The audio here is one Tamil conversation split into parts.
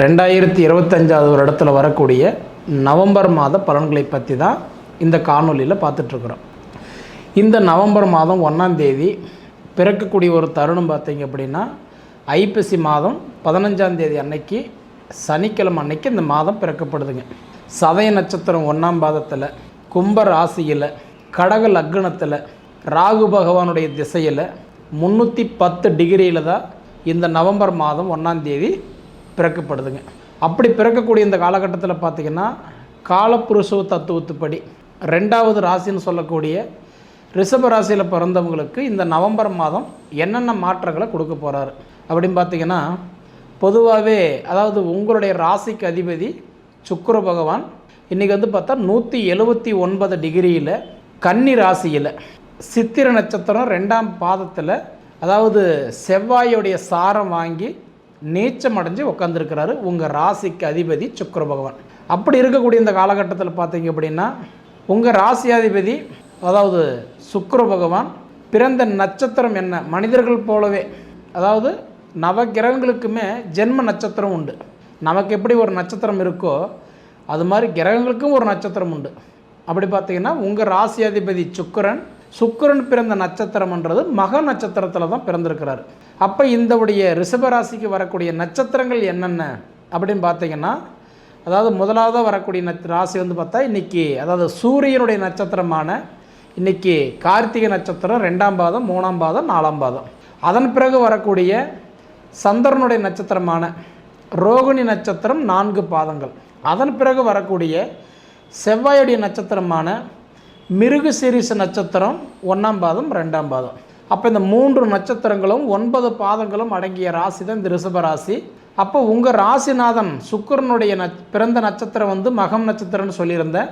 ரெண்டாயிரத்தி இருபத்தஞ்சாவது வருடத்தில் வரக்கூடிய நவம்பர் மாத பலன்களை பற்றி தான் இந்த காணொலியில் பார்த்துட்ருக்குறோம். இந்த நவம்பர் மாதம் ஒன்றாம் தேதி பிறக்கக்கூடிய ஒரு தருணம் பார்த்தீங்க அப்படின்னா ஐப்பசி மாதம் பதினஞ்சாம் தேதி அன்னைக்கு சனிக்கிழமை அன்னைக்கு இந்த மாதம் பிறக்கப்படுதுங்க. சதய நட்சத்திரம் ஒன்றாம் பாதத்தில் கும்ப ராசியில் கடக லக்னத்தில் ராகு பகவானுடைய திசையில் முந்நூற்றி பத்து டிகிரியில் தான் இந்த நவம்பர் மாதம் ஒன்றாம் தேதி பிறக்கப்படுதுங்க. அப்படி பிறக்கக்கூடிய இந்த காலகட்டத்தில் பார்த்திங்கன்னா காலப்புருஷ தத்துவத்துப்படி ரெண்டாவது ராசின்னு சொல்லக்கூடிய ரிஷப ராசியில் பிறந்தவங்களுக்கு இந்த நவம்பர் மாதம் என்னென்ன மாற்றங்களை கொடுக்க போகிறாரு அப்படின்னு பார்த்தீங்கன்னா பொதுவாகவே அதாவது உங்களுடைய ராசிக்கு அதிபதி சுக்கர பகவான் இன்றைக்கி வந்து பார்த்தா நூற்றி எழுபத்தி ஒன்பது டிகிரியில் கன்னி ராசியில். சித்திர நட்சத்திரம் ரெண்டாம் பாதத்தில் அதாவது செவ்வாயோடைய சாரம் வாங்கி நீச்சம் அடைஞ்சு உட்காந்துருக்கிறாரு உங்கள் ராசிக்கு அதிபதி சுக்கர பகவான். அப்படி இருக்கக்கூடிய இந்த காலகட்டத்தில் பார்த்தீங்க அப்படின்னா உங்கள் ராசியாதிபதி அதாவது சுக்கர பகவான் பிறந்த நட்சத்திரம் என்ன? மனிதர்கள் போலவே. அதாவது நவகிரகங்களுக்குமே ஜென்ம நட்சத்திரம் உண்டு. நமக்கு எப்படி ஒரு நட்சத்திரம் இருக்கோ அது மாதிரி கிரகங்களுக்கும் ஒரு நட்சத்திரம் உண்டு. அப்படி பார்த்தீங்கன்னா உங்கள் ராசியாதிபதி சுக்கிரன் சுக்கிரன் பிறந்த நட்சத்திரம்ன்றது மக நட்சத்திரத்தில் தான் பிறந்திருக்கிறார். அப்போ இந்தவுடைய ரிஷபராசிக்கு வரக்கூடிய நட்சத்திரங்கள் என்னென்ன அப்படின்னு பார்த்தீங்கன்னா அதாவது முதலாவதாக வரக்கூடிய நட்ச ராசி வந்து பார்த்தா இன்றைக்கி அதாவது சூரியனுடைய நட்சத்திரமான இன்றைக்கி கார்த்திகை நட்சத்திரம் ரெண்டாம் பாதம் மூணாம் பாதம் நாலாம் பாதம். அதன் பிறகு வரக்கூடிய சந்திரனுடைய நட்சத்திரமான ரோகிணி நட்சத்திரம் நான்கு பாதங்கள். அதன் பிறகு வரக்கூடிய செவ்வாயுடைய நட்சத்திரமான மிருகு சீரிச நட்சத்திரம் ஒன்றாம் பாதம் ரெண்டாம் பாதம். அப்போ இந்த மூன்று நட்சத்திரங்களும் ஒன்பது பாதங்களும் அடங்கிய ராசி தான் இந்த ரிஷப ராசி. அப்போ உங்கள் ராசிநாதன் சுக்கரனுடைய நச் பிறந்த நட்சத்திரம் வந்து மகம் நட்சத்திரம்னு சொல்லியிருந்தேன்.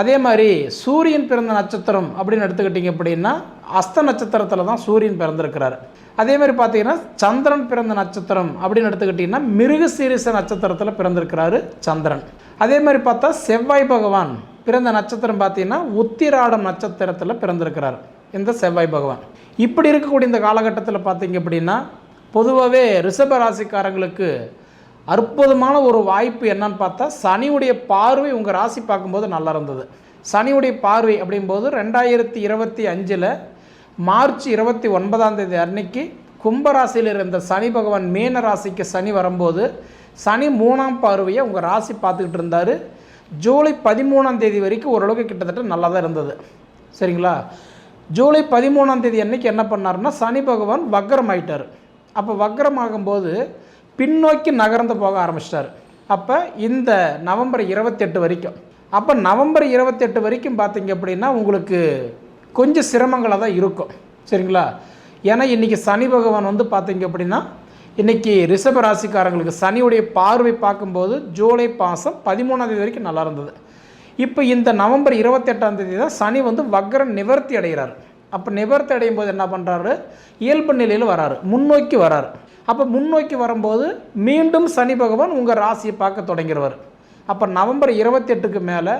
அதே மாதிரி சூரியன் பிறந்த நட்சத்திரம் அப்படின்னு எடுத்துக்கிட்டிங்க அப்படின்னா அஸ்த நட்சத்திரத்தில் தான் சூரியன் பிறந்திருக்கிறார். அதே மாதிரி பார்த்தீங்கன்னா சந்திரன் பிறந்த நட்சத்திரம் அப்படின்னு எடுத்துக்கிட்டிங்கன்னா மிருக சீரிச நட்சத்திரத்தில் பிறந்திருக்கிறாரு சந்திரன். அதே மாதிரி பார்த்தா செவ்வாய் பகவான் பிறந்த நட்சத்திரம் பார்த்தீங்கன்னா உத்திராடம் நட்சத்திரத்தில் பிறந்திருக்கிறார். இந்த செவ்வாய் பகவான். இப்படி இருக்கக்கூடிய இந்த காலகட்டத்தில் பார்த்தீங்க அப்படின்னா பொதுவாகவே ரிஷப ராசிக்காரங்களுக்கு அற்புதமான ஒரு வாய்ப்பு என்னன்னு பார்த்தா சனியுடைய பார்வை உங்கள் ராசி பார்க்கும்போது நல்லா இருந்தது. சனியுடைய பார்வை அப்படிங்கும்போது ரெண்டாயிரத்தி இருபத்தி அஞ்சில் மார்ச் இருபத்தி ஒன்பதாம் தேதி அன்னைக்கு கும்பராசியில் இருந்த சனி பகவான் மீன ராசிக்கு சனி வரும்போது சனி மூணாம் பார்வையை உங்கள் ராசி பார்த்துக்கிட்டு இருந்தார். ஜூலை பதிமூணாம் தேதி வரைக்கும் ஓரளவுக்கு கிட்டத்தட்ட நல்லா தான் இருந்தது. சரிங்களா? ஜூலை பதிமூணாம் தேதி அன்றைக்கி என்ன பண்ணாருன்னா சனி பகவான் வக்ரம் ஆயிட்டார் அப்போ வக்ரம் ஆகும்போது பின்னோக்கி நகர்ந்து போக ஆரம்பிச்சிட்டார். அப்போ இந்த நவம்பர் இருபத்தெட்டு வரைக்கும். அப்போ நவம்பர் இருபத்தெட்டு வரைக்கும் பார்த்தீங்க அப்படின்னா உங்களுக்கு கொஞ்சம் சிரமங்களாக தான் இருக்கும். சரிங்களா? ஏன்னா இன்றைக்கி சனி பகவான் வந்து பார்த்தீங்க அப்படின்னா இன்றைக்கி ரிஷப ராசிக்காரங்களுக்கு சனியுடைய பார்வை பார்க்கும்போது ஜூலை மாதம் பதிமூணாம் தேதி வரைக்கும் நல்லா இருந்தது. இப்போ இந்த நவம்பர் இருபத்தெட்டாம் தேதி தான் சனி வந்து வக்ரம் நிவர்த்தி அடைகிறார். அப்போ நிவர்த்தி அடையும் போது என்ன பண்ணுறாரு இயல்பு நிலையில் வராரு. முன்னோக்கி வராரு. அப்போ முன்னோக்கி வரும்போது மீண்டும் சனி பகவான் உங்கள் ராசியை பார்க்க தொடங்கிடுவார் அப்போ நவம்பர் இருபத்தெட்டுக்கு மேலே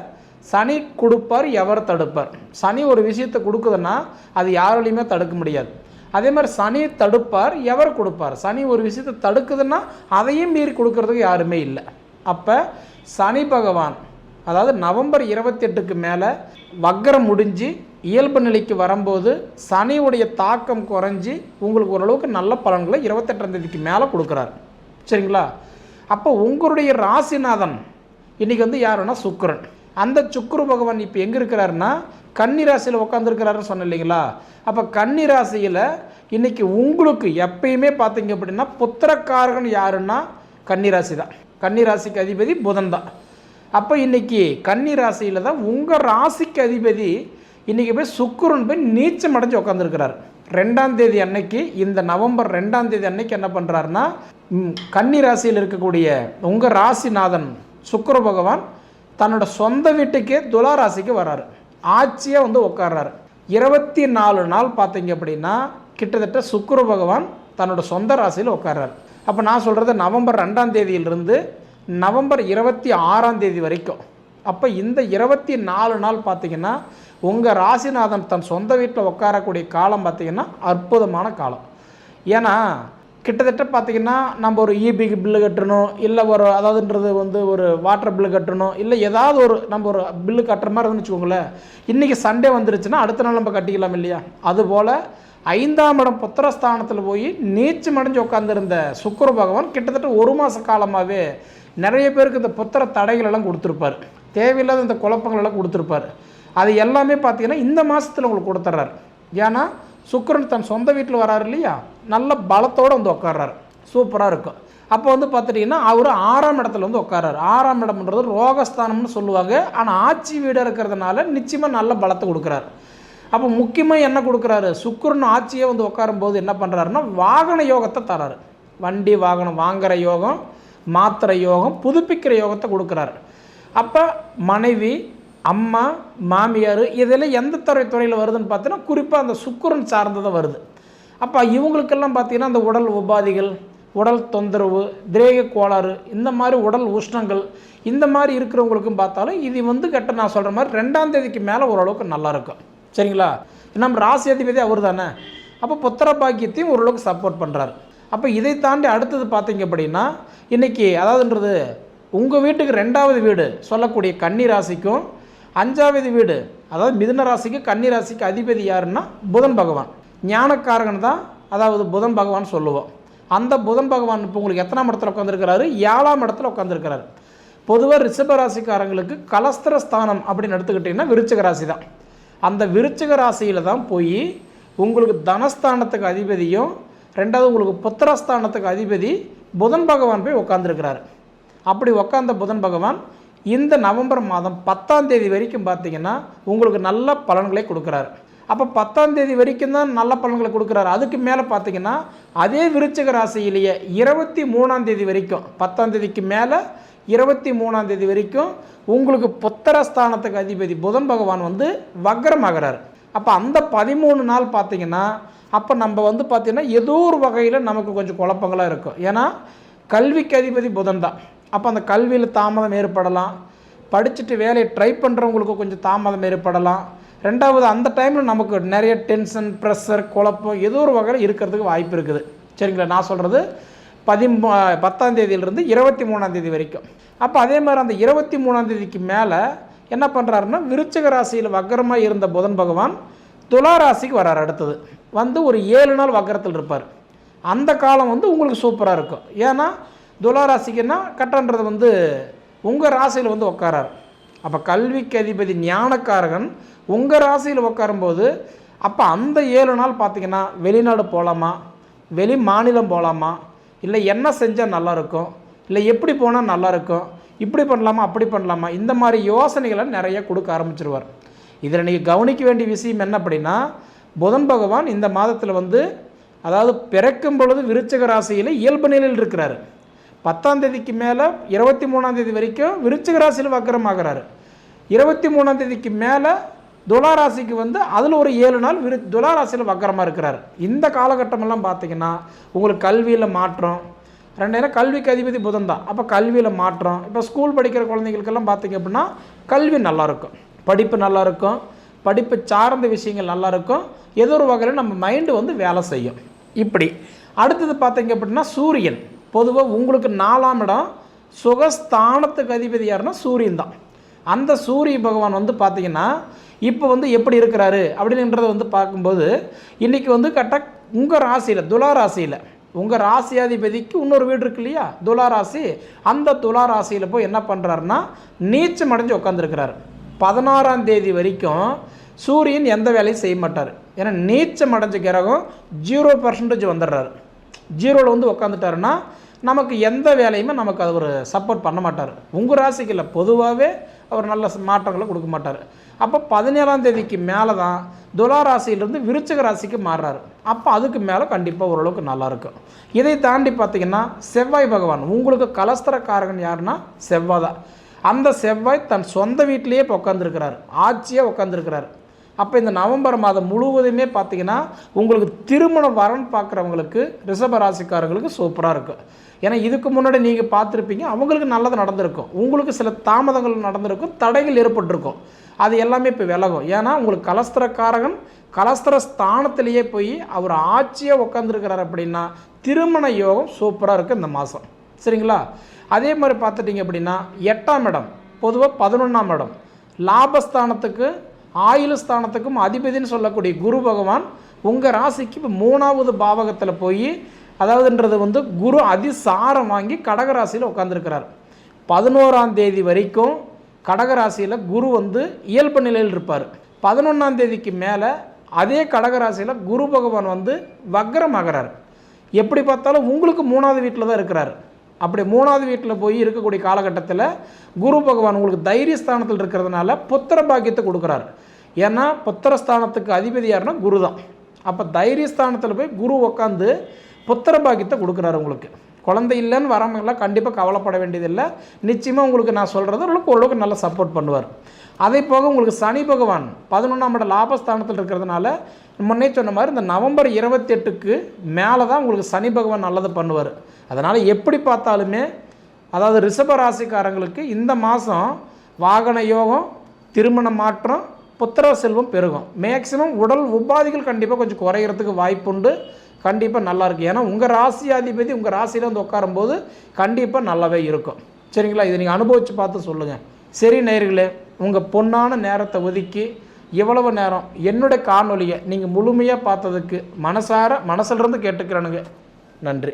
சனி கொடுப்பார் எவர் தடுப்பார்? சனி ஒரு விஷயத்தை கொடுக்குதுன்னா அது யாராலையுமே தடுக்க முடியாது. அதே மாதிரி சனி தடுப்பார் எவர் கொடுப்பார்? சனி ஒரு விஷயத்தை தடுக்குதுன்னா அதையும் மீறி கொடுக்கறதுக்கு யாருமே இல்லை. அப்போ சனி பகவான் அதாவது நவம்பர் இருபத்தெட்டுக்கு மேலே வக்கரம் முடிஞ்சு இயல்பு நிலைக்கு வரும்போது சனியுடைய தாக்கம் குறைஞ்சி உங்களுக்கு ஓரளவுக்கு நல்ல பலன்களை இருபத்தெட்டாம் தேதிக்கு மேலே கொடுக்குறாரு. சரிங்களா? அப்போ உங்களுடைய ராசிநாதன் இன்றைக்கி வந்து யாருன்னா சுக்கரன். அந்த சுக்குரு பகவான் இப்போ எங்கே இருக்கிறாருன்னா கன்னி ராசியில் உட்காந்துருக்கிறாருன்னு சொன்ன இல்லைங்களா? அப்போ கன்னி ராசியில் இன்றைக்கி உங்களுக்கு எப்பயுமே பார்த்தீங்க அப்படின்னா புத்திரக்காரகன் யாருன்னா கன்னி ராசி தான். கன்னி ராசிக்கு அதிபதி புதன் தான். அப்போ இன்றைக்கி கன்னி ராசியில் தான் உங்கள் ராசிக்கு அதிபதி இன்றைக்கி போய் சுக்குரன் போய் நீச்சம் அடைஞ்சு உட்காந்துருக்கிறார் ரெண்டாம் தேதி அன்னைக்கு இந்த நவம்பர் ரெண்டாம் தேதி அன்னைக்கு என்ன பண்ணுறாருன்னா கன்னி ராசியில் இருக்கக்கூடிய உங்கள் ராசிநாதன் சுக்கர பகவான் தன்னோட சொந்த வீட்டுக்கே துளாராசிக்கு வராரு. ஆட்சியாக வந்து உட்கார்றாரு இருபத்தி நாலு நாள் பார்த்தீங்க அப்படின்னா கிட்டத்தட்ட சுக்கிர பகவான் தன்னோட சொந்த ராசியில் உட்கார்றாரு அப்போ நான் சொல்கிறது நவம்பர் ரெண்டாம் தேதியிலிருந்து நவம்பர் இருபத்தி ஆறாம் தேதி வரைக்கும். அப்போ இந்த இருபத்தி நாலு நாள் பார்த்தீங்கன்னா உங்கள் ராசிநாதன் தன் சொந்த வீட்டில் உட்காரக்கூடிய காலம் பார்த்தீங்கன்னா அற்புதமான காலம். ஏன்னா கிட்டத்தட்ட பார்த்தீங்கன்னா நம்ம ஒரு இபிக்கு பில்லு கட்டணும் இல்லை ஒரு அதாவதுன்றது வந்து ஒரு வாட்டர் பில்லு கட்டணும் இல்லை ஏதாவது ஒரு நம்ம ஒரு பில்லு கட்டுற மாதிரி இருந்துன்னு வச்சுக்கோங்களேன். இன்றைக்கி சண்டே வந்துருச்சுன்னா அடுத்த நாள் நம்ம கட்டிக்கலாம் இல்லையா? அதுபோல் ஐந்தாம் இடம் புத்திரஸ்தானத்தில் போய் நீச்சு மடைஞ்சு உட்காந்துருந்த சுக்கர பகவான் கிட்டத்தட்ட ஒரு மாத காலமாகவே நிறைய பேருக்கு இந்த புத்திர தடைகளெல்லாம் கொடுத்துருப்பார். தேவையில்லாத இந்த குழப்பங்களெல்லாம் கொடுத்துருப்பார். அது எல்லாமே பார்த்தீங்கன்னா இந்த மாதத்தில் உங்களுக்கு கொடுத்துட்றாரு ஏன்னா சுக்கரன் தன் சொந்த வீட்டில் வராரு இல்லையா? நல்ல பலத்தோடு வந்து உட்கார்றாரு சூப்பராக இருக்கும். அப்போ வந்து பார்த்துட்டிங்கன்னா அவர் ஆறாம் இடத்துல வந்து உட்காராரு ஆறாம் இடம்ன்றது ரோகஸ்தானம்னு சொல்லுவாங்க. ஆனால் ஆட்சி வீடாக இருக்கிறதுனால நிச்சயமாக நல்ல பலத்தை கொடுக்குறாரு. அப்போ முக்கியமாக என்ன கொடுக்குறாரு? சுக்கரன் ஆட்சியே வந்து உட்காரும்போது என்ன பண்ணுறாருன்னா வாகன யோகத்தை தராரு. வண்டி வாகனம் வாங்குகிற யோகம் மாத்திரை யோகம் புதுப்பிக்கிற யோகத்தை கொடுக்குறாரு. அப்போ மனைவி அம்மா மாமியார் இதெல்லாம் எந்த துறை துறையில் வருதுன்னு பார்த்தீங்கன்னா குறிப்பாக அந்த சுக்குரன் சார்ந்ததை வருது. அப்போ இவங்களுக்கெல்லாம் பார்த்தீங்கன்னா அந்த உடல் உபாதிகள் உடல் தொந்தரவு திரேக கோளாறு இந்த மாதிரி உடல் உஷ்ணங்கள் இந்த மாதிரி இருக்கிறவங்களுக்கும் பார்த்தாலும் இது வந்து கட்ட நான் சொல்கிற மாதிரி ரெண்டாம் தேதிக்கு மேலே ஓரளவுக்கு நல்லா இருக்கும். சரிங்களா? நம்ம ராசி அதிபதி அவர் தானே. அப்போ புத்திர பாக்கியத்தையும் ஓரளவுக்கு சப்போர்ட் பண்ணுறாரு அப்போ இதை தாண்டி அடுத்தது பார்த்தீங்க அப்படின்னா இன்றைக்கி அதாவதுன்றது உங்கள் வீட்டுக்கு ரெண்டாவது வீடு சொல்லக்கூடிய கன்னி ராசிக்கும் அஞ்சாவது வீடு அதாவது மிதுன ராசிக்கு கன்னி ராசிக்கு அதிபதி யாருன்னா புதன் பகவான். ஞானக்காரகன் தான் அதாவது புதன் பகவான் சொல்லுவோம். அந்த புதன் பகவான் இப்போ உங்களுக்கு எத்தனாம் இடத்துல உட்காந்துருக்கிறாரு ஏழாம் இடத்துல உட்காந்துருக்கிறாரு பொதுவாக ரிஷப ராசிக்காரங்களுக்கு கலஸ்திர ஸ்தானம் அப்படின்னு எடுத்துக்கிட்டிங்கன்னா விருச்சிக ராசி தான். அந்த விருச்சிக ராசியில் தான் போய் உங்களுக்கு தனஸ்தானத்துக்கு அதிபதியும் ரெண்டாவது உங்களுக்கு புத்திரஸ்தானத்துக்கு அதிபதி புதன் பகவான் போய் உட்காந்துருக்கிறாரு அப்படி உட்காந்த புதன் பகவான் இந்த நவம்பர் மாதம் பத்தாம் தேதி வரைக்கும் பார்த்தீங்கன்னா உங்களுக்கு நல்ல பலன்களை கொடுக்குறாரு. அப்போ பத்தாம் தேதி வரைக்கும் தான் நல்ல பலன்களை கொடுக்குறாரு. அதுக்கு மேலே பார்த்தீங்கன்னா அதே விருச்சக ராசியிலேயே இருபத்தி மூணாம் தேதி வரைக்கும் பத்தாம் தேதிக்கு மேலே இருபத்தி மூணாம் தேதி வரைக்கும் உங்களுக்கு புத்திரஸ்தானத்துக்கு அதிபதி புதன் பகவான் வந்து வக்ரமாகிறார். அப்போ அந்த பதிமூணு நாள் பார்த்தீங்கன்னா அப்போ நம்ம வந்து பார்த்திங்கன்னா ஏதோ ஒரு வகையில் நமக்கு கொஞ்சம் குழப்பங்களாக இருக்கும். ஏன்னா கல்விக்கு அதிபதி புதன் தான். அப்போ அந்த கல்வியில் தாமதம் ஏற்படலாம். படிச்சுட்டு வேலையை ட்ரை பண்ணுறவங்களுக்கு கொஞ்சம் தாமதம் ஏற்படலாம். ரெண்டாவது அந்த டைமில் நமக்கு நிறைய டென்ஷன் ப்ரெஷர் குழப்பம் ஏதோ ஒரு வகையில் இருக்கிறதுக்கு வாய்ப்பு இருக்குது. சரிங்களா? நான் சொல்கிறது பதிமூ பத்தாம் தேதியிலிருந்து இருபத்தி மூணாம் தேதி வரைக்கும். அப்போ அதே மாதிரி அந்த இருபத்தி மூணாம் தேதிக்கு மேலே என்ன பண்ணுறாருன்னா விருச்சிக ராசியில் வக்கரமாக இருந்த புதன் பகவான் துலா ராசிக்கு வரார் அடுத்தது. வந்து ஒரு ஏழு நாள் வக்கரத்தில் இருப்பார். அந்த காலம் வந்து உங்களுக்கு சூப்பராக இருக்கும். ஏன்னா துலா ராசிக்குன்னா கட்டன்றது வந்து உங்கள் ராசியில் வந்து உட்காரார் அப்போ கல்விக்கு அதிபதி ஞானக்காரகன் உங்கள் ராசியில் உட்காரும்போது அப்போ அந்த ஏழு நாள் பார்த்தீங்கன்னா வெளிநாடு போகலாமா வெளி மாநிலம் போகலாமா இல்லை என்ன செஞ்சால் நல்லா இருக்கும் இல்லை எப்படி போனால் நல்லா இருக்கும் இப்படி பண்ணலாமா? அப்படி பண்ணலாமா? இந்த மாதிரி யோசனைகளை நிறைய கொடுக்க ஆரம்பிச்சிருவார். இதில் நீங்கள் கவனிக்க வேண்டிய விஷயம் என்ன அப்படின்னா புதன் பகவான் இந்த மாதத்தில் வந்து அதாவது பிறக்கும் பொழுது விருச்சக ராசியில் இயல்பு நிலையில் இருக்கிறாரு. பத்தாம் தேதிக்கு மேலே இருபத்தி மூணாம் தேதி வரைக்கும் விருச்சிக ராசியில் வக்கரமாகிறாரு. இருபத்தி மூணாம் தேதிக்கு மேலே துலா ராசிக்கு வந்து அதில் ஒரு ஏழு நாள் விரு துலா ராசியில் வக்கரமாக இருக்கிறார். இந்த காலகட்டமெல்லாம் பார்த்தீங்கன்னா உங்களுக்கு கல்வியில் மாற்றம் ரெண்டாயிரம் கல்விக்கு அதிபதி புதன் தான். அப்போ கல்வியில் மாற்றம் இப்போ ஸ்கூல் படிக்கிற குழந்தைங்களுக்கெல்லாம் பார்த்தீங்க அப்படின்னா கல்வி நல்லாயிருக்கும் படிப்பு நல்லாயிருக்கும் படிப்பு சார்ந்த விஷயங்கள் நல்லாயிருக்கும் ஏதோ ஒரு வகையில் நம்ம மைண்டு வந்து வேலை செய்யும். இப்படி. அடுத்தது பார்த்தீங்க அப்படின்னா சூரியன். பொதுவாக உங்களுக்கு நாலாம் இடம் சுகஸ்தானத்துக்கு அதிபதி யாருன்னா சூரியன் தான். அந்த சூரிய பகவான் வந்து பார்த்தீங்கன்னா இப்போ வந்து எப்படி இருக்கிறாரு அப்படின்றத வந்து பார்க்கும்போது இன்றைக்கி வந்து கரெக்டாக உங்கள் ராசியில் துலா ராசியில் உங்கள் ராசியாதிபதிக்கு இன்னொரு வீடு இருக்கு இல்லையா? துலா ராசி. அந்த துலா ராசியில் போய் என்ன பண்ணுறாருன்னா நீச்சம் அடைஞ்சு உட்காந்துருக்கிறாரு பதினாறாம் தேதி வரைக்கும் சூரியன் எந்த வேலையும் செய்ய மாட்டார். ஏன்னா நீச்சம் அடைஞ்ச கிரகம் ஜீரோ பர்சன்டேஜ் வந்துடுறாரு. ஜீரோவில் வந்து உட்காந்துட்டாருன்னா நமக்கு எந்த வேலையுமே நமக்கு அது ஒரு சப்போர்ட் பண்ண மாட்டார். உங்கள் ராசிக்கு இல்லை பொதுவாகவே அவர் நல்ல மாற்றங்களை கொடுக்க மாட்டார். அப்போ பதினேழாம் தேதிக்கு மேலே தான் துலா ராசியிலிருந்து விருச்சக ராசிக்கு மாறுறாரு. அப்போ அதுக்கு மேலே கண்டிப்பாக ஓரளவுக்கு நல்லாயிருக்கும் இதை தாண்டி பார்த்தீங்கன்னா செவ்வாய் பகவான் உங்களுக்கு கலஸ்தரக்காரகன் யாருன்னா செவ்வாய் தான் அந்த செவ்வாய் தன் சொந்த வீட்டிலேயே இப்போ உட்காந்துருக்கிறார் ஆட்சியாக உட்காந்துருக்கிறார் அப்போ இந்த நவம்பர் மாதம் முழுவதுமே பார்த்தீங்கன்னா உங்களுக்கு திருமண வரன் பார்க்குறவங்களுக்கு ரிஷப ராசிக்காரங்களுக்கு சூப்பராக இருக்கும் ஏன்னா இதுக்கு முன்னாடி நீங்கள் பார்த்துருப்பீங்க அவங்களுக்கு நல்லது நடந்திருக்கும். உங்களுக்கு சில தாமதங்கள் நடந்திருக்கும் தடைகள் ஏற்பட்டிருக்கும். அது எல்லாமே இப்போ விலகும். ஏன்னா உங்களுக்கு கலஸ்திரக்காரகன் கலஸ்தர ஸ்தானத்திலேயே போய் அவர் ஆட்சியாக உட்காந்துருக்கிறார் அப்படின்னா திருமண யோகம் சூப்பராக இருக்குது இந்த மாதம் சரிங்களா? அதே மாதிரி பார்த்துட்டிங்க அப்படின்னா எட்டாம் இடம் பொதுவாக பதினொன்றாம் இடம். லாபஸ்தானத்துக்கு ஆயுள் ஸ்தானத்துக்கும் அதிபதினு சொல்லக்கூடிய குரு பகவான் உங்கள் ராசிக்கு இப்போ மூணாவது பாவகத்தில் போய் அதாவதுன்றது வந்து குரு அதிசாரம் வாங்கி கடகராசியில் உட்காந்துருக்கிறார் பதினோராம் தேதி வரைக்கும் கடகராசியில் குரு வந்து இயல்பு நிலையில் இருப்பார். பதினொன்றாம் தேதிக்கு மேலே அதே கடகராசியில் குரு பகவான் வந்து வக்ரமாகிறார். எப்படி பார்த்தாலும் உங்களுக்கு மூணாவது வீட்டில் தான் இருக்கிறார். அப்படி மூணாவது வீட்டில் போய் இருக்கக்கூடிய காலகட்டத்தில் குரு பகவான் உங்களுக்கு தைரிய ஸ்தானத்தில் இருக்கிறதுனால புத்திர பாக்கியத்தை கொடுக்குறாரு. ஏன்னா புத்திரஸ்தானத்துக்கு அதிபதி யாருன்னா குரு தான் அப்போ தைரியஸ்தானத்தில் போய் குரு உட்காந்து புத்திர பாக்கியத்தை கொடுக்குறாரு உங்களுக்கு. குழந்தை இல்லைன்னு வரவங்கெல்லாம் கண்டிப்பாக கவலைப்பட வேண்டியதில்லை. நிச்சயமாக உங்களுக்கு நான் சொல்கிறது உங்களுக்கு ஓரளவுக்கு நல்லா சப்போர்ட் பண்ணுவார். அதே போக உங்களுக்கு சனி பகவான் பதினொன்றாம் இட லாபஸ்தானத்தில் இருக்கிறதுனால முன்னே சொன்ன மாதிரி இந்த நவம்பர் இருபத்தெட்டுக்கு மேலே தான் உங்களுக்கு சனி பகவான் நல்லது பண்ணுவார். அதனால் எப்படி பார்த்தாலுமே அதாவது ரிஷப ராசிக்காரங்களுக்கு இந்த மாதம் வாகன யோகம் திருமண மாற்றம் புத்திர செல்வம் பெருகும். மேக்சிமம் உடல் உபாதைகள் கண்டிப்பாக கொஞ்சம் குறையிறதுக்கு வாய்ப்புண்டு. கண்டிப்பாக நல்லாயிருக்கும் ஏன்னா உங்கள் ராசியாதிபதி உங்கள் ராசியில் வந்து உட்காரும்போது கண்டிப்பாக நல்லாவே இருக்கும். சரிங்களா? இதை நீங்கள் அனுபவித்து பார்த்து சொல்லுங்கள் சரி நேர்களே உங்கள் பொன்னான நேரத்தை ஒதுக்கி இவ்வளவு நேரம் என்னுடைய காணொலியை நீங்கள் முழுமையாக பார்த்ததுக்கு மனசார மனசுலேருந்து கேட்டுக்கிறேனுங்க. நன்றி.